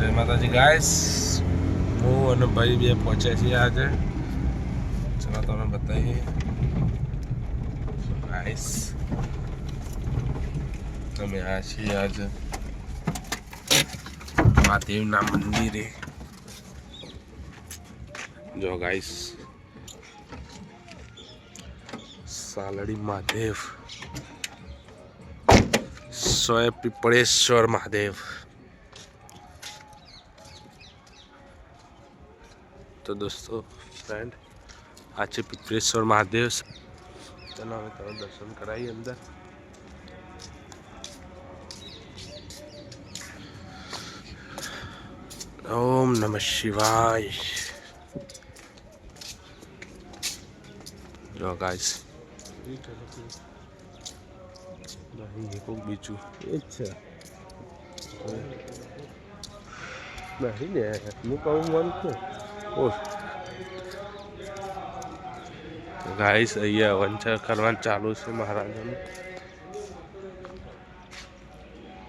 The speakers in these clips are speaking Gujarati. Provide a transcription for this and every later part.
જય માતાજી ગાઈસ હું અને ભાઈ બે પહોંચ્યા છીએ આજે. ચલો તમને બતાવીએ. ગાઈસ તમે આ છીએ આજે મહાદેવના મંદિરે. જો ગાઈસ સાલડી મહાદેવ, સોય પીપળેશ્વર મહાદેવ. તો દોસ્તો ફ્રેન્ડ આ છે પીપળેશ્વર મહાદેવ ચાલો હવે તમે દર્શન કરાવીએ અંદર. ઓમ નમઃ શિવાય. જો ગાઈસ કોક બીજું. એ જ છે. નહીં ને હું કહું મન છે ગાઈસ અહીંયા વંચર કરવાનું ચાલુ છે મહારાજાનું.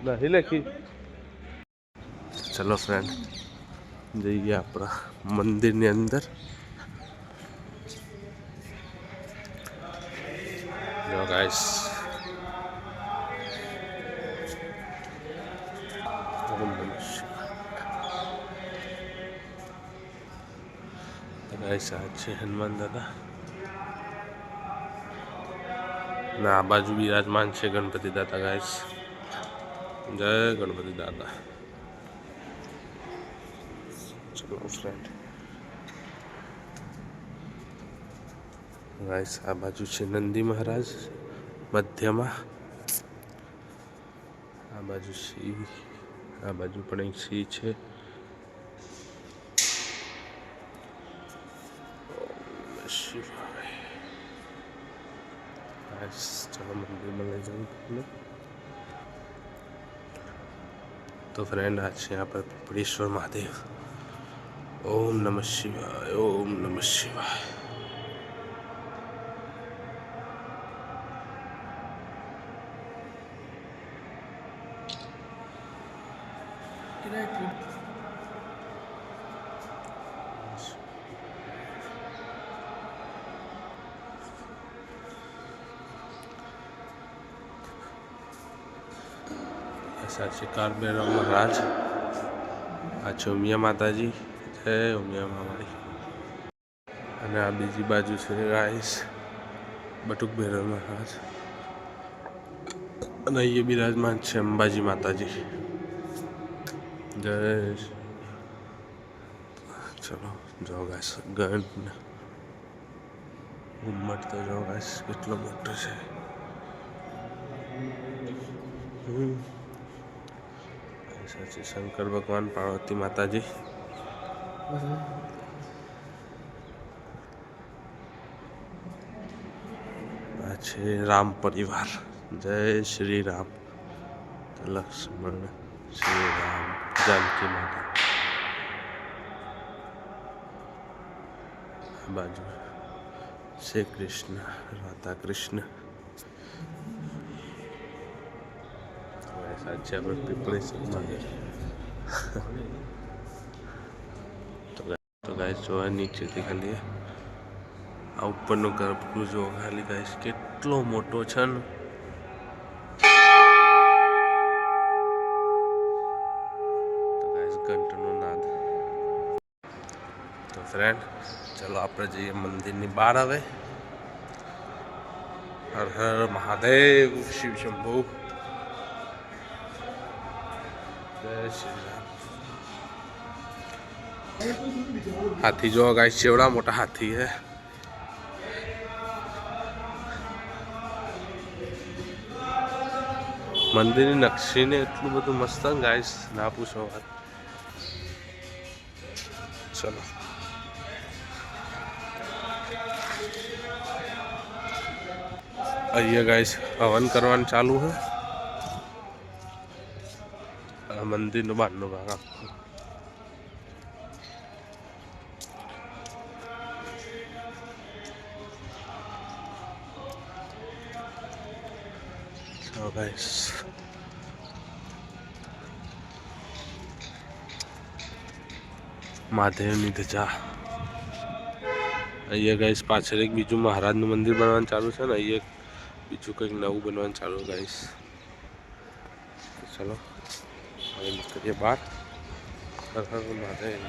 નહીં લખી ચલો ફ્રેન્ડ જઈએ આપણા મંદિરની અંદર. ગાઈસ ઓમ નમઃ શિવાય. તો ગાઈસ, આ છે હનુમાન દાદા. ના, આ બાજુ બિરાજમાન છે ગણપતિ દાદા, ગાઈસ. જય ગણપતિ દાદા. ચલો ફ્રેન્ડ ગાઈસ, આ બાજુ છે નંદી મહારાજ, મધ્યમાં. આ બાજુ સિંહ આ બાજુ પણ એક સિંહ છે. શિવાય આજ ચાલો મંદિરમાં લઈ જવું તમને તો ફ્રેન્ડ આ છે આપણે પીપળેશ્વર મહાદેવ ઓમ નમઃ શિવાય ઓમ નમઃ શિવાય Can I ऐसा છે કાળભૈરવ મહારાજ આ છે ઉમિયા માતાજી. જય ઉમિયા મામારી અને આ બીજી બાજુ છે ગાઈસ બટુક ભૈરવ મહારાજ અને અહીંયા બિરાજમાન છે અંબાજી માતાજી. જય ચલો જોગાશ ગણ ઘુમ્મટ તો જોગાશ કેટલો મોટો છે. હમ. સાચી. શંકર ભગવાન પાર્વતી માતાજી. આ છે રામ પરિવાર. જય શ્રી રામ. લક્ષ્મણ શ્રી રામ. જાનકી માતા. બાજુ શ્રી કૃષ્ણ, રાધા કૃષ્ણ. સાચે આપણે પીપળી મંદિર તો તો ગાય જોવા નીચેથી ખાલી આ ઉપરનો ગર્ભગૃહ જો ખાલી ગાઈસ કેટલો મોટો છે ને ગાઈસ ઘંટનો નાદ તો ફ્રેન્ડ ચલો આપણે જઈએ મંદિરની બહાર આવે હર હર મહાદેવ શિવ શંભુ જય શ્રી રામ હાથી જો ગાય ચેવડા મોટા હાથી હે મંદિરની નકશીને એટલું બધું મસ્ત ગાઈસ ના પૂછો વાત ચલો અહીંયા ગાઈસ હવન કરવાનું ચાલુ હે આ મંદિરનો બહારનો ભાગ આખો So guys. મહાદેવની ધજા. અહીંયા ગાઈસ પાછળ એક બીજું મહારાજનું મંદિર બનવાનું ચાલુ છે ને, અહીંયા બીજું કંઈક નવું બનવાનું ચાલુ ગાઈસ ચલો. નીકળીએ બહાર હર હર મહાદેવ